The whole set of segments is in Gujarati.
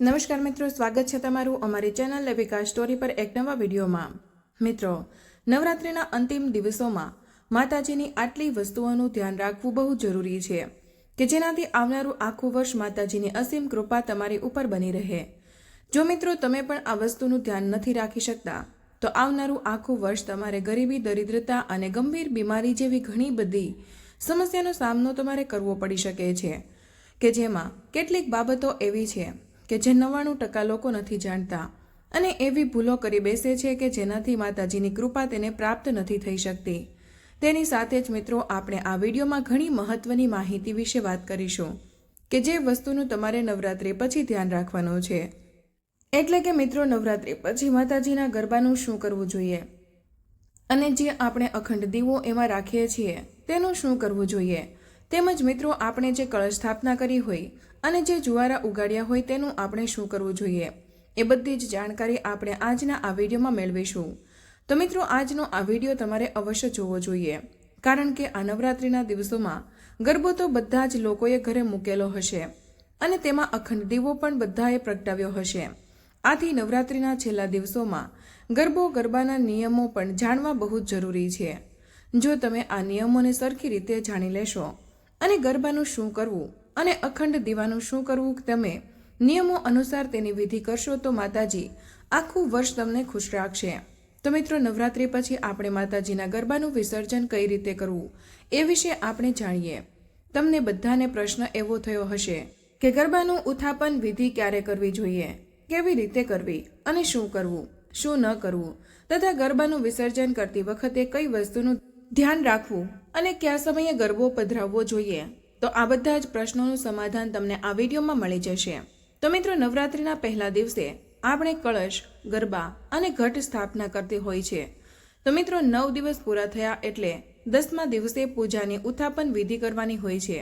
નમસ્કાર મિત્રો, સ્વાગત છે તમારું અમારી ચેનલ લેવિકા સ્ટોરી પર એક નવા વિડીયોમાં. મિત્રો, નવરાત્રિના અંતિમ દિવસોમાં માતાજીની આટલી વસ્તુઓનું ધ્યાન રાખવું બહુ જરૂરી છે કે જેનાથી આવનારું આખું વર્ષ માતાજીની અસીમ કૃપા તમારી ઉપર બની રહે. જો મિત્રો, તમે પણ આ વસ્તુનું ધ્યાન નથી રાખી શકતા, તો આવનારું આખું વર્ષ તમારે ગરીબી, દરિદ્રતા અને ગંભીર બીમારી જેવી ઘણી બધી સમસ્યાનો સામનો તમારે કરવો પડી શકે છે, કે જેમાં કેટલીક બાબતો એવી છે કે જે નવ્વાણું ટકા લોકો નથી જાણતા. અને એવી ભૂલો કરી બેસે છે કે જેનાથી માતાજીની કૃપા તેને પ્રાપ્ત નથી થઈ શકતી. તેની સાથે જ મિત્રો, આપણે આ વિડીયોમાં ઘણી મહત્વની માહિતી વિશે વાત કરીશું, કે જે વસ્તુનું તમારે નવરાત્રિ પછી ધ્યાન રાખવાનું છે. એટલે કે મિત્રો, નવરાત્રિ પછી માતાજીના ગરબાનું શું કરવું જોઈએ? અને જે આપણે અખંડ દીવો એમાં રાખીએ છીએ, તેનું શું કરવું જોઈએ? તેમજ મિત્રો, આપણે જે કળશ સ્થાપના કરી હોય અને જે જુવારા ઉગાડ્યા હોય તેનું આપણે શું કરવું જોઈએ? એ બધી જ જાણકારી આપણે આજના આ વિડીયોમાં મેળવીશું. તો મિત્રો, આજનો આ વીડિયો તમારે અવશ્ય જોવો જોઈએ. કારણ કે આ નવરાત્રિના દિવસોમાં ગરબો તો બધા જ લોકોએ ઘરે મૂકેલો હશે અને તેમાં અખંડ દીવો પણ બધાએ પ્રગટાવ્યો હશે. આથી નવરાત્રિના છેલ્લા દિવસોમાં ગરબો ગરબાના નિયમો પણ જાણવા બહુ જ જરૂરી છે. જો તમે આ નિયમોને સરખી રીતે જાણી લેશો અને ગરબાનું શું કરવું? અને અખંડ દીવાનું શું કરવું? તમે નિયમો અનુસાર તેની વિધિ કરશો તો માતાજી, આખું વર્ષ તમને ખુશ રાખશે. તો મિત્રો, નવરાત્રિ પછી આપણે માતાજીના ગરબાનું વિસર્જન કઈ રીતે કરવું? એ વિશે આપણે જાણીએ. તમને બધાને પ્રશ્ન એવો થયો હશે કે ગરબાનું ઉત્થાપન વિધિ ક્યારે કરવી જોઈએ? કેવી રીતે કરવી? અને શું કરવું? શું ન કરવું? તથા ગરબાનું વિસર્જન કરતી વખતે કઈ વસ્તુનું ધ્યાન રાખવું અને કયા સમયે ગરબો પધરાવવો જોઈએ, તો આ બધા જ પ્રશ્નોનું સમાધાન તમને આ વિડીયોમાં મળી જશે. તો મિત્રો, નવરાત્રિના પહેલા દિવસે આપણે કળશ, ગરબા અને ઘટ સ્થાપના કરતી હોય છે. તો મિત્રો, નવ દિવસ પૂરા થયા એટલે દસમા દિવસે પૂજાની ઉત્થાપન વિધિ કરવાની હોય છે.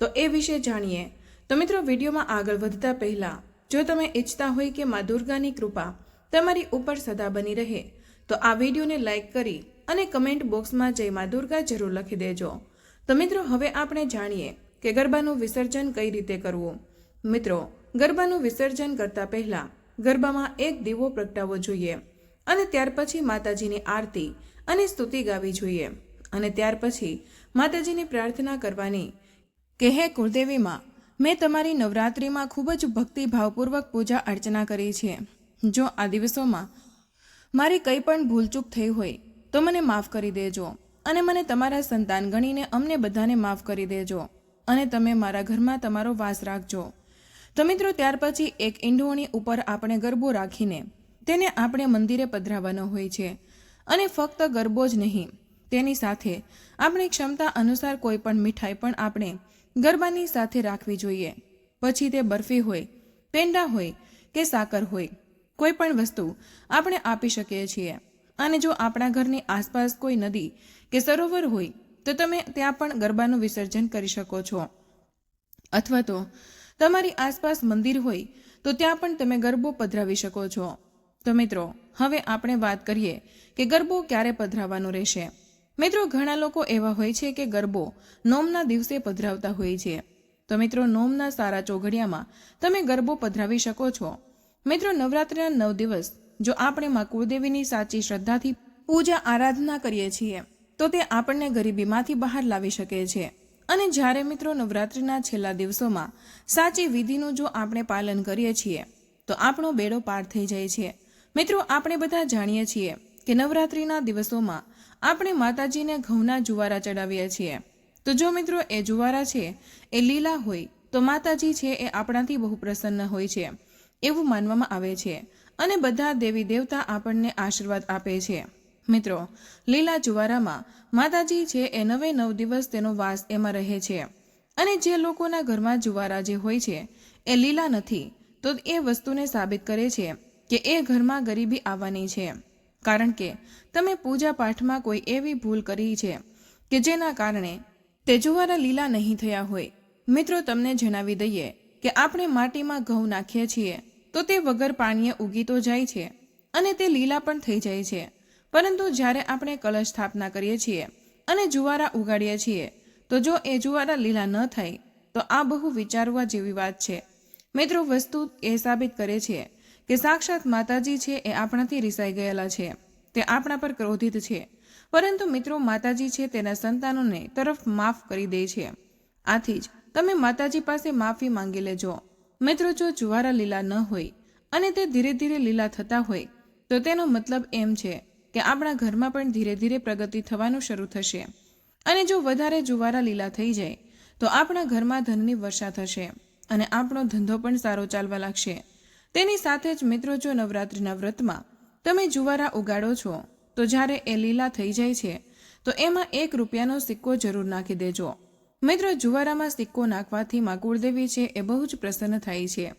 તો એ વિશે જાણીએ. તો મિત્રો, વિડીયોમાં આગળ વધતા પહેલા, જો તમે ઈચ્છતા હોય કે મા દુર્ગાની કૃપા તમારી ઉપર સદા બની રહે, તો આ વિડીયોને લાઈક કરી અને કમેન્ટ બોક્સમાં જય મા દુર્ગા જરૂર લખી દેજો. તો મિત્રો, હવે આપણે જાણીએ કે ગરબાનું વિસર્જન કઈ રીતે કરવું. મિત્રો, ગરબાનું વિસર્જન કરતા પહેલા ગરબામાં એક દીવો પ્રગટાવવો જોઈએ અને ત્યાર પછી માતાજીની આરતી અને સ્તુતિ ગાવી જોઈએ. અને ત્યાર પછી માતાજીની પ્રાર્થના કરવાની કે, હે કુળદેવીમાં મેં તમારી નવરાત્રિમાં ખૂબ જ ભક્તિભાવપૂર્વક પૂજા અર્ચના કરી છે. જો આ દિવસોમાં મારી કંઈ પણ ભૂલચૂક થઈ હોય તો મને માફ કરી દેજો અને મને તમારા સંતાન ગણીને અમને બધાને માફ કરી દેજો અને તમે મારા ઘરમાં તમારો વાસ રાખજો. તો મિત્રો, ત્યાર પછી એક ઈંઢોણી ઉપર આપણે ગરબો રાખીને તેને આપણે મંદિરે પધરાવવાનો હોય છે અને ફક્ત ગરબો જ નહીં, તેની સાથે આપણી ક્ષમતા અનુસાર કોઈ પણ મીઠાઈ પણ આપણે ગરબાની સાથે રાખવી જોઈએ. પછી તે બરફી હોય, પેંડા હોય કે સાકર હોય, કોઈ પણ વસ્તુ આપણે આપી શકીએ છીએ. અને જો આપણા ઘરની આસપાસ કોઈ નદી કે સરોવર હોય, તો તમે ત્યાં પણ ગરબાનું વિસર્જન કરી શકો છો. અથવા તો તમારી આસપાસ મંદિર હોય, તો ત્યાં પણ તમે ગરબો પધરાવી શકો છો. તો મિત્રો, હવે આપણે વાત કરીએ કે ગરબો ક્યારે પધરાવવાનો રહેશે. મિત્રો, ઘણા લોકો એવા હોય છે કે ગરબો નોમના દિવસે પધરાવતા હોય છે. તો મિત્રો, નોમના સારા ચોઘડિયામાં તમે ગરબો પધરાવી શકો છો. મિત્રો, નવરાત્રિના નવ દિવસ જો આપણે મા કુળદેવીની સાચી શ્રદ્ધાથી પૂજા આરાધના કરીએ છીએ, તો તે આપણને ગરીબીમાંથી બહાર લાવી શકે છે. અને જ્યારે મિત્રો નવરાત્રિના છેલ્લા દિવસોમાં સાચી વિધિનું જો આપણે પાલન કરીએ છીએ, તો આપણો બેડો પાર થઈ જાય છે. મિત્રો, આપણે બધા જાણીએ છીએ કે નવરાત્રિના દિવસોમાં આપણે માતાજીને ઘઉંના જુવારા ચડાવીએ છીએ. તો જો મિત્રો એ જુવારા છે, એ લીલા હોય, તો માતાજી છે એ આપણાથી બહુ પ્રસન્ન હોય છે, એવું માનવામાં આવે છે. અને બધા દેવી દેવતા આપણને આશીર્વાદ આપે છે. મિત્રો, લીલા જુવારામાં માતાજી છે એ નવે નવ દિવસ તેનો વાસ એમાં રહે છે અને જે લોકોના ઘરમાં જુવારા જે હોય છે, એ લીલા નથી, તો એ વસ્તુને સાબિત કરે છે કે એ ઘરમાં ગરીબી આવવાની છે. કારણ કે તમે પૂજા પાઠમાં કોઈ એવી ભૂલ કરી છે કે જેના કારણે તે જુવારા લીલા નહીં થયા હોય. મિત્રો, તમને જણાવી દઈએ કે આપણે માટીમાં ઘઉં નાખીએ છીએ. તો તે વગર પાણીએ ઉગી તો જાય છે અને તે લીલા પણ થઈ જાય છે. પરંતુ જ્યારે આપણે કલશ સ્થાપના કરીએ છીએ અને જુવારા ઉગાડીએ છીએ, તો જો એ જુવારા લીલા ન થાય, તો આ બહુ વિચારવા જેવી વાત છે. મિત્રો, વસ્તુ એ સાબિત કરે છે કે સાક્ષાત માતાજી છે એ આપણાથી રિસાઈ ગયેલા છે. તે આપણા પર ક્રોધિત છે. પરંતુ મિત્રો, માતાજી છે તેના સંતાનોને તરફ માફ કરી દે છે. આથી જ તમે માતાજી પાસે માફી માંગી લેજો. મિત્રો જો જુવારા લીલા ન હોય અને તે ધીરે ધીરે લીલા થતા હોય, તો તેનો મતલબ એમ છે કે આપણા ઘરમાં પણ ધીરે ધીરે પ્રગતિ થવાનું શરૂ થશે. અને જો વધારે જુવારા લીલા થઈ જાય, તો આપણા ઘરમાં ધનની વર્ષા થશે અને આપણો ધંધો પણ સારો ચાલવા લાગશે. તેની સાથે જ મિત્રો જો નવરાત્રિના વ્રતમાં તમે જુવારા ઉગાડો છો, તો જ્યારે એ લીલા થઈ જાય છે, તો એમાં એક રૂપિયાનો સિક્કો જરૂર નાખી દેજો. મિત્રો, જુવારામાં સિક્કો નાખવાથી માં કુળદેવી છે એ બહુ જ પ્રસન્ન થાય છે.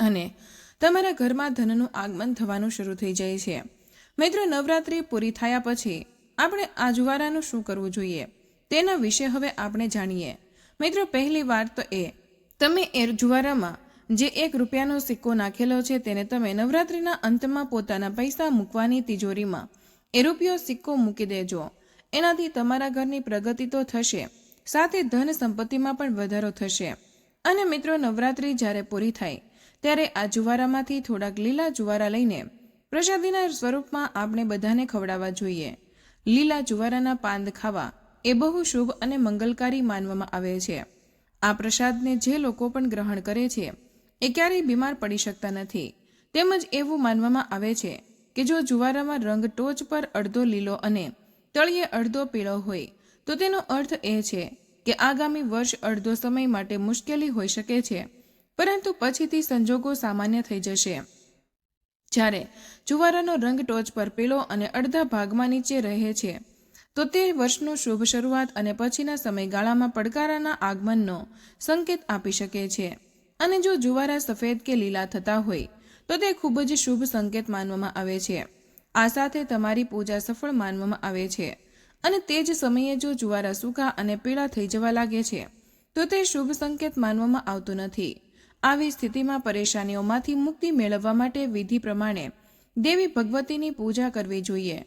અને તમારા ઘરમાં ધનનું આગમન થવાનું શરૂ થઈ જાય છે. મિત્રો, નવરાત્રિ પૂરી થયા પછી આપણે આ જુવારાનું શું કરવું જોઈએ? તેના વિશે હવે આપણે જાણીએ. મિત્રો, પહેલી વાર તો એ, તમે એ જુવારામાં જે એક રૂપિયાનો સિક્કો નાખેલો છે તેને તમે નવરાત્રિના અંતમાં પોતાના પૈસા મૂકવાની તિજોરીમાં એ રૂપિયો સિક્કો મૂકી દેજો. એનાથી તમારા ઘરની પ્રગતિ તો થશે. સાથે ધન સંપત્તિમાં પણ વધારો થશે. અને મિત્રો, નવરાત્રિ જ્યારે પૂરી થાય, ત્યારે આ જુવારામાંથી થોડાક લીલા જુવારા લઈને પ્રસાદીના સ્વરૂપમાં આપણે બધાને ખવડાવવા જોઈએ. લીલા જુવારાના પાંદ ખાવા એ બહુ શુભ અને મંગલકારી માનવામાં આવે છે. આ પ્રસાદને જે લોકો પણ ગ્રહણ કરે છે, એ ક્યારેય બીમાર પડી શકતા નથી. તેમજ એવું માનવામાં આવે છે કે જો જુવારામાં રંગ ટોચ પર અડધો લીલો અને તળિયે અડધો પીળો હોય તો તેનો અર્થ એ છે કે આગામી વર્ષ અડધો સમય માટે મુશ્કેલી હોઈ શકે છે, પરંતુ પછીથી સંજોગો સામાન્ય થઈ જશે. જ્યારે જુવારાનો રંગ ટોચ પર પીળો અને અડધા ભાગમાં નીચે રહે છે, તો તે વર્ષનું શુભ શરૂઆત અને પછીના સમયગાળામાં પડકારાના આગમનનો સંકેત આપી શકે છે. અને જો જુવારા સફેદ કે લીલા થતા હોય, તો તે ખૂબ જ શુભ સંકેત માનવામાં આવે છે. આ સાથે તમારી પૂજા સફળ માનવામાં આવે છે. અને તે જ સમયે જો જુવારા સૂકા અને પીળા થઈ જવા લાગે છે, તો તે શુભ સંકેત માનવામાં આવતો નથી. આવી સ્થિતિમાં પરેશાનીઓમાંથી મુક્તિ મેળવવા માટે વિધિ પ્રમાણે દેવી ભગવતીની પૂજા કરવી જોઈએ.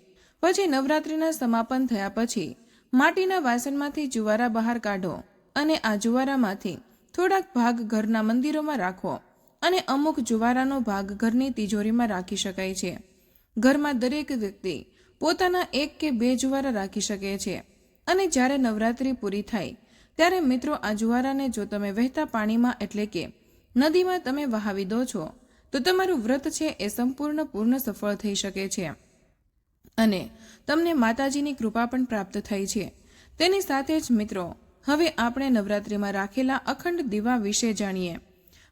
પછી નવરાત્રિના સમાપન થયા પછી માટીના વાસણમાંથી જુવારા બહાર કાઢો અને આ જુવારામાંથી થોડાક ભાગ ઘરના મંદિરોમાં રાખો અને અમુક જુવારાનો ભાગ ઘરની તિજોરીમાં રાખી શકાય છે. ઘરમાં દરેક વ્યક્તિ પોતાના એક કે બે જુવારા રાખી શકે છે. અને જ્યારે નવરાત્રિ પૂરી થાય, ત્યારે મિત્રો આ જુવારાને જો તમે વહેતા પાણીમાં એટલે કે નદીમાં તમે વહાવી દો છો, તો તમારું વ્રત છે એ સંપૂર્ણ પૂર્ણ સફળ થઈ શકે છે. અને તમને માતાજીની કૃપા પણ પ્રાપ્ત થઈ છે. તેની સાથે જ મિત્રો, હવે આપણે નવરાત્રિમાં રાખેલા અખંડ દીવા વિશે જાણીએ.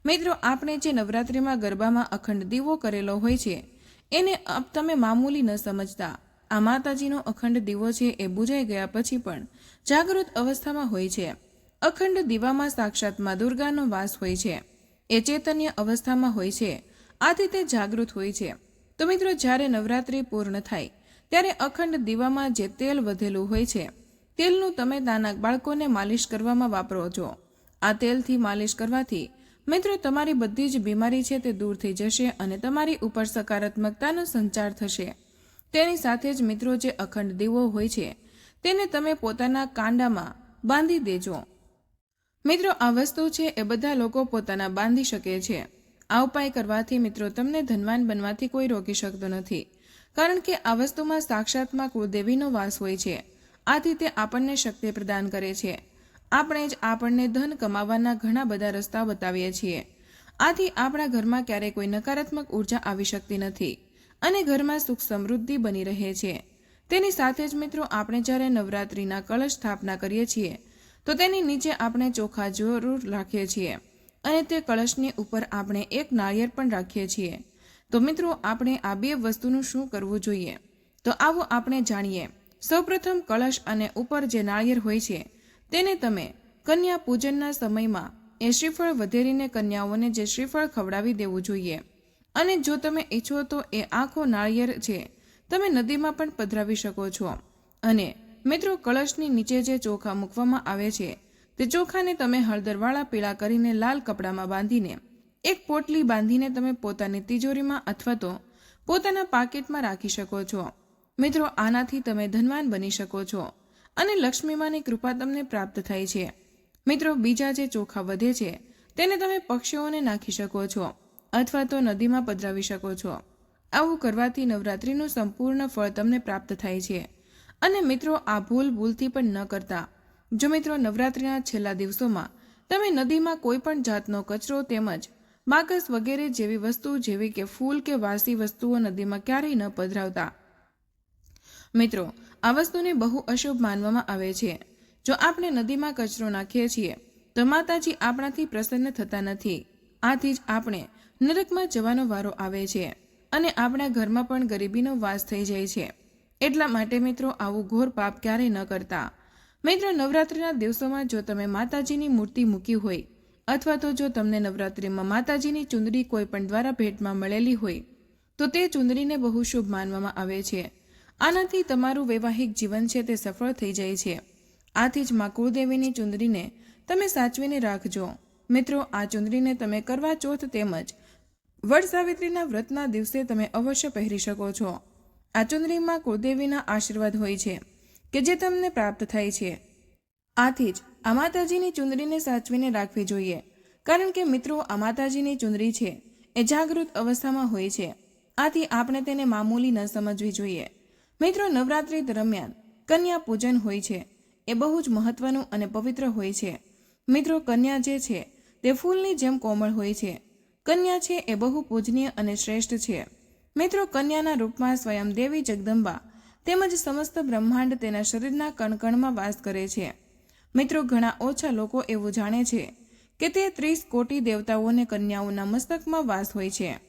મિત્રો, આપણે જે નવરાત્રિમાં ગરબામાં અખંડ દીવો કરેલો હોય છે, એને તમે મામૂલી ન સમજતા. આ માતાજીનો અખંડ દીવો છે એ બુજાઈ ગયા પછી પણ જાગૃત અવસ્થામાં હોય છે. અખંડ દીવામાં સાક્ષાત મા દુર્ગાનો વાસ હોય છે. એ ચૈતન્ય અવસ્થામાં હોય છે. આથી તે જાગૃત હોય છે. તો મિત્રો, જ્યારે નવરાત્રિ પૂર્ણ થાય, ત્યારે અખંડ દીવામાં જે તેલ વધેલું હોય છે, તેલનું તમે નાના બાળકોને માલિશ કરવામાં વાપરો છો. આ તેલથી માલિશ કરવાથી, મિત્રો, તમારી બધી જ બીમારી છે તે દૂર થઈ જશે અને તમારી ઉપર સકારાત્મકતાનો સંચાર થશે. તેની સાથે જ મિત્રો જે અખંડ દીવો હોય છે, તેને તમે પોતાના કાંડામાં બાંધી દેજો. મિત્રો, આ વસ્તુ છે એ બધા લોકો પોતાના બાંધી શકે છે. આ ઉપાય કરવાથી મિત્રો તમને ધનવાન બનવાથી કોઈ રોકી શકતો નથી. કારણ કે આ વસ્તુમાં સાક્ષાતમાં કુળદેવીનો વાસ હોય છે. આથી તે આપણને શક્તિ પ્રદાન કરે છે. આપણે જ આપણને ધન કમાવાના ઘણા બધા રસ્તા બતાવીએ છીએ. આથી આપણા ઘરમાં ક્યારેય કોઈ નકારાત્મક ઊર્જા આવી શકતી નથી. અને ઘરમાં સુખ સમૃદ્ધિ બની રહે છે. તેની સાથે જ મિત્રો, આપણે જ્યારે નવરાત્રિના કળશ સ્થાપના કરીએ છીએ, તો તેની નીચે આપણે ચોખા જરૂર રાખીએ છીએ અને તે કળશની ઉપર આપણે એક નાળિયેર પણ રાખીએ છીએ. તો મિત્રો, આપણે આ બે વસ્તુનું શું કરવું જોઈએ? તો આવો આપણે જાણીએ. સૌપ્રથમ કળશ અને ઉપર જે નાળિયેર હોય છે, તેને તમે કન્યા પૂજનના સમયમાં એ શ્રીફળ વધેરીને કન્યાઓને જે શ્રીફળ ખવડાવી દેવું જોઈએ. અને જો તમે ઈચ્છો તો એ આખો નાળિયેર છે, તમે નદીમાં પણ પધરાવી શકો છો. અને મિત્રો, કળશની નીચે જે ચોખા મૂકવામાં આવે છે, તે ચોખાને તમે હળદરવાળા પીળા કરીને લાલ કપડામાં બાંધીને, એક પોટલી બાંધીને તમે પોતાની તિજોરીમાં અથવા તો પોતાના પાકેટમાં રાખી શકો છો. મિત્રો, આનાથી તમે ધનવાન બની શકો છો અને લક્ષ્મીમાની કૃપા તમને પ્રાપ્ત થાય છે. મિત્રો, બીજા જે ચોખા વધે છે, તેને તમે પક્ષીઓને નાખી શકો છો. અથવા તો નદીમાં પધરાવી શકો છો. આવું કરવાથી નવરાત્રિનું સંપૂર્ણ ફળ તમને પ્રાપ્ત થાય છે. અને મિત્રો, આ ભૂલ ભૂલથી પણ ન કરતા. જો મિત્રો, નવરાત્રિના છેલ્લા દિવસોમાં તમે નદીમાં કોઈ પણ જાતનો કચરો તેમજ બાકસ વગેરે જેવી વસ્તુ જેવી કે ફૂલ કે વાસી વસ્તુઓ નદીમાં ક્યારેય ન પધરાવતા. મિત્રો, આ વસ્તુને બહુ અશુભ માનવામાં આવે છે. જો આપણે નદીમાં કચરો નાખીએ છીએ, તો માતાજી આપણાથી પ્રસન્ન થતા નથી. આથી જ આપણે નરકમાં જવાનો વારો આવે છે અને આપણા ઘરમાં પણ ગરીબીનો વાસ થઈ જાય છે. એટલા માટે મિત્રો, આવું ઘોર પાપ ક્યારેય ન કરતા. મિત્રો, નવરાત્રિના દિવસોમાં જો તમે માતાજીની મૂર્તિ મૂકી હોય, અથવા તો જો તમને નવરાત્રિમાં માતાજીની ચુંદડી કોઈ પણ દ્વારા ભેટમાં મળેલી હોય, તો તે ચુંદડીને બહુ શુભ માનવામાં આવે છે. આનાથી તમારું વૈવાહિક જીવન છે તે સફળ થઈ જાય છે. આથી જ મા કુળદેવીની ચુંદડીને તમે સાચવીને રાખજો. મિત્રો, આ ચુંદડીને તમે કરવા ચોથ તેમજ વડ સાવિત્રીના વ્રતના દિવસે તમે અવશ્ય પહેરી શકો છો. આ ચુંદડીમાં કુળદેવીના આશીર્વાદ હોય છે, કે જે તમને પ્રાપ્ત થાય છે. આથી જ આ માતાજીની ચુંદડીને સાચવીને રાખવી જોઈએ, કારણ કે મિત્રો, આ માતાજીની ચુંદડી છે, એ જાગૃત અવસ્થામાં હોય છે. આથી આપણે તેને મામૂલી ન સમજવી જોઈએ. મિત્રો, નવરાત્રી દરમિયાન કન્યા પૂજન હોય છે, એ બહુ જ મહત્વનું અને પવિત્ર હોય છે. મિત્રો, કન્યા જે છે, તે ફૂલની જેમ કોમળ હોય છે. કન્યા છે એ બહુ પૂજનીય અને શ્રેષ્ઠ છે. મિત્રો, કન્યાના રૂપમાં સ્વયં દેવી જગદંબા તેમજ સમસ્ત બ્રહ્માંડ તેના શરીરના કણકણમાં વાસ કરે છે. મિત્રો, ઘણા ઓછા લોકો એવું જાણે છે કે તે ત્રીસ કોટી દેવતાઓને કન્યાઓના મસ્તકમાં વાસ હોય છે.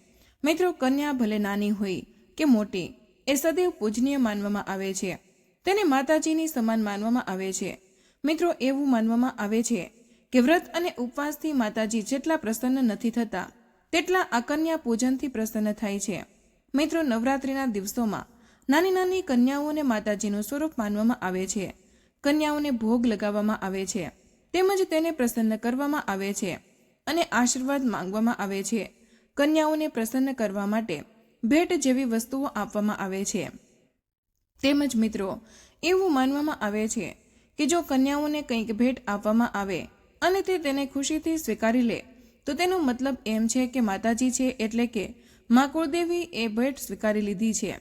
મિત્રો, કન્યા ભલે નાની હોય કે મોટી, એ સદૈવ પૂજનીય માનવામાં આવે છે. તેને માતાજીની સમાન માનવામાં આવે છે. મિત્રો, એવું માનવામાં આવે છે કે વ્રત અને ઉપવાસથી માતાજી જેટલા પ્રસન્ન નથી થતા તેટલા આ કન્યા પૂજનથી પ્રસન્ન થાય છે. મિત્રો, નવરાત્રિના દિવસોમાં નાની નાની કન્યાઓને માતાજીનું સ્વરૂપ માનવામાં આવે છે. કન્યાઓને ભોગ લગાવવામાં આવે છે. તેમજ તેને પ્રસન્ન કરવામાં આવે છે અને આશીર્વાદ માંગવામાં આવે છે. કન્યાઓને પ્રસન્ન કરવા માટે ભેટ જેવી વસ્તુઓ આપવામાં આવે છે. તેમજ મિત્રો, એવું માનવામાં આવે છે કે જો કન્યાઓને કંઈક ભેટ આપવામાં આવે અને તે તેને ખુશીથી સ્વીકારી લે તો તેનો મતલબ એમ છે કે માતાજી છે એટલે કે મા કુળદેવી એ ભેટ સ્વીકારી લીધી છે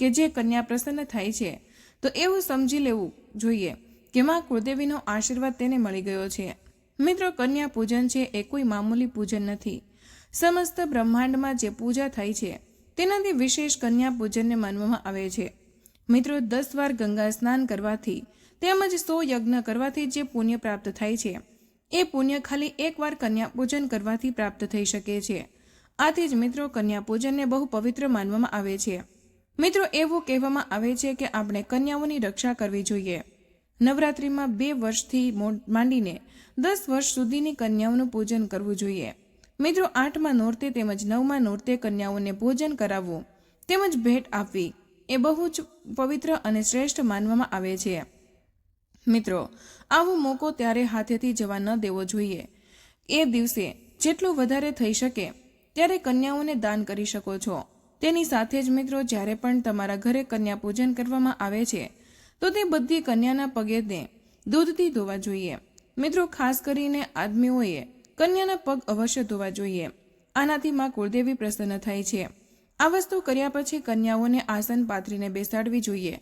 કે જે કન્યા પ્રસન્ન થાય છે. તો એવું સમજી લેવું જોઈએ કે મા કુળદેવીનો આશીર્વાદ તેને મળી ગયો છે. મિત્રો, કન્યા પૂજન છે એ કોઈ મામૂલી પૂજન નથી. સમસ્ત બ્રહ્માંડમાં જે પૂજા થાય છે, તેનાથી વિશેષ કન્યા પૂજનને માનવામાં આવે છે. મિત્રો, દસ વાર ગંગા સ્નાન કરવાથી તેમજ સો યજ્ઞ કરવાથી જે પુણ્ય પ્રાપ્ત થાય છે એ પુણ્ય ખાલી એકવાર કન્યા પૂજન કરવાથી પ્રાપ્ત થઈ શકે છે. આથી જ મિત્રો કન્યા પૂજનને બહુ પવિત્ર માનવામાં આવે છે. મિત્રો એવું કહેવામાં આવે છે કે આપણે કન્યાઓની રક્ષા કરવી જોઈએ. નવરાત્રિમાં બે વર્ષથી માંડીને દસ વર્ષ સુધીની કન્યાઓનું પૂજન કરવું જોઈએ. મિત્રો આઠમાં નોરતે તેમજ નવમાં નોરતે કન્યાઓને ભોજન કરાવવું, તેમજ ભેટ આપવી એ બહુ જ પવિત્ર અને શ્રેષ્ઠ માનવામાં આવે છે. મિત્રો આવો મોકો ત્યારે હાથેથી જવા ન દેવો જોઈએ. એ દિવસે જેટલું વધારે થઈ શકે ત્યારે કન્યાઓને દાન કરી શકો છો. તેની સાથે જ મિત્રો, જ્યારે પણ તમારા ઘરે કન્યા પૂજન કરવામાં આવે છે, તો તે બધી કન્યાના પગેને દૂધથી ધોવા જોઈએ. મિત્રો, ખાસ કરીને આદમીઓએ કન્યાના પગ અવશ્ય ધોવા જોઈએ. આનાથી માં કુળદેવી પ્રસન્ન થાય છે. આ વસ્તુ કર્યા પછી કન્યાઓને આસન પાથરીને બેસાડવી જોઈએ.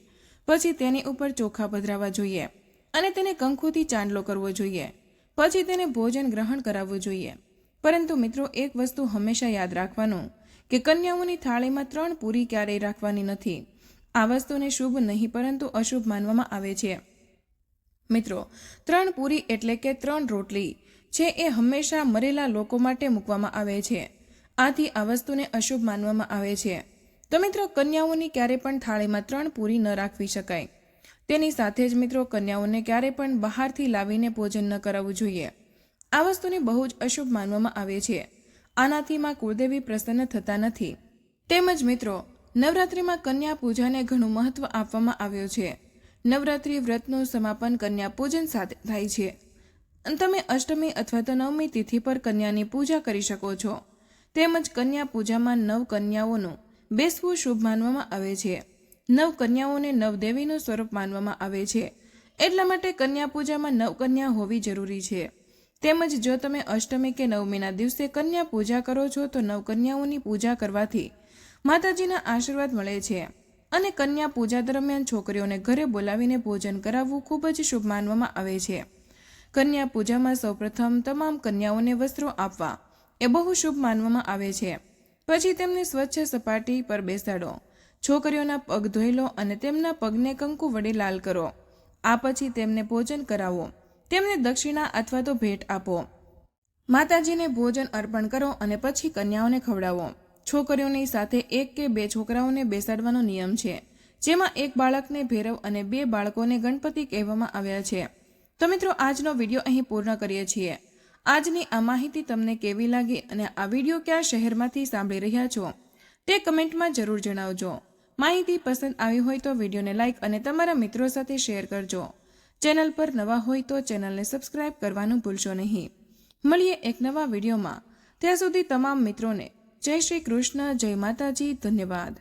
પછી તેની ઉપર ચોખા પધરાવવા જોઈએ. અને તેને કંખુથી ચાંદલો કરવો જોઈએ. પછી તેને ભોજન ગ્રહણ કરાવવું જોઈએ. પરંતુ મિત્રો, એક વસ્તુ હંમેશા યાદ રાખવાનું કે કન્યાઓની થાળીમાં ત્રણ પૂરી ક્યારેય રાખવાની નથી. આ વસ્તુને શુભ નહીં, પરંતુ અશુભ માનવામાં આવે છે. મિત્રો, ત્રણ પૂરી એટલે કે ત્રણ રોટલી છે એ હંમેશા મરેલા લોકો માટે મૂકવામાં આવે છે. આથી આ વસ્તુને અશુભ માનવામાં આવે છે. તો મિત્રો, કન્યાઓની ક્યારે પણ થાળીમાં ત્રણ પૂરી ન રાખવી શકાય. તેની સાથે જ મિત્રો કન્યાઓને ક્યારે પણ બહારથી લાવીને ભોજન ન કરાવવું જોઈએ. આ વસ્તુને બહુ જ અશુભ માનવામાં આવે છે. આનાથી માં કુળદેવી પ્રસન્ન થતા નથી. તેમજ મિત્રો, નવરાત્રિમાં કન્યા પૂજાને ઘણું મહત્વ આપવામાં આવ્યું છે. નવરાત્રિ વ્રતનું સમાપન કન્યા પૂજન સાથે થાય છે. તમે અષ્ટમી અથવા તો નવમી તિથિ પર કન્યાની પૂજા કરી શકો છો. તેમજ કન્યા પૂજામાં નવ કન્યાઓનું બેસવું શુભ માનવામાં આવે છે. નવ કન્યાઓને નવદેવીનું સ્વરૂપ માનવામાં આવે છે. એટલા માટે કન્યા પૂજામાં નવ કન્યા હોવી જરૂરી છે. તેમજ જો તમે અષ્ટમી કે નવમીના દિવસે કન્યા પૂજા કરો છો, તો નવ કન્યાઓની પૂજા કરવાથી માતાજીના આશીર્વાદ મળે છે. અને કન્યા પૂજા દરમિયાન છોકરીઓને ઘરે બોલાવીને ભોજન કરાવવું ખૂબ જ શુભ માનવામાં આવે છે. કન્યા પૂજામાં સૌપ્રથમ તમામ કન્યાઓને વસ્ત્રો આપવા એ બહુ શુભ માનવામાં આવે છે. પછી તેમને સ્વચ્છ સપાટી પર બેસાડો. છોકરીઓના પગ ધોઈ લો અને તેમના પગને કંકુ વડે લાલ કરો. આ પછી તેમને ભોજન કરાવો. તેમને દક્ષિણા અથવા તો ભેટ આપો. માતાજીને ભોજન અર્પણ કરો અને પછી કન્યાઓને ખવડાવો. છોકરીઓની સાથે એક કે બે છોકરાઓને બેસાડવાનો નિયમ છે, જેમાં એક બાળકને ભૈરવ અને બે બાળકોને ગણપતિ કહેવામાં આવ્યા છે. તો મિત્રો, આજનો વીડિયો અહીં પૂર્ણ કરીએ છીએ. આજની આ માહિતી તમને કેવી લાગી અને આ વીડિયો કયા શહેરમાંથી સાંભળી રહ્યા છો, તે કમેન્ટમાં જરૂર જણાવજો. માહિતી પસંદ આવી હોય તો વિડીયોને લાઇક અને તમારા મિત્રો સાથે શેર કરજો. ચેનલ પર નવા હોય તો ચેનલને સબસ્ક્રાઇબ કરવાનું ભૂલશો નહીં. મળીએ એક નવા વિડીયોમાં. ત્યાં સુધી તમામ મિત્રોને જય શ્રી કૃષ્ણ, જય માતાજી, ધન્યવાદ.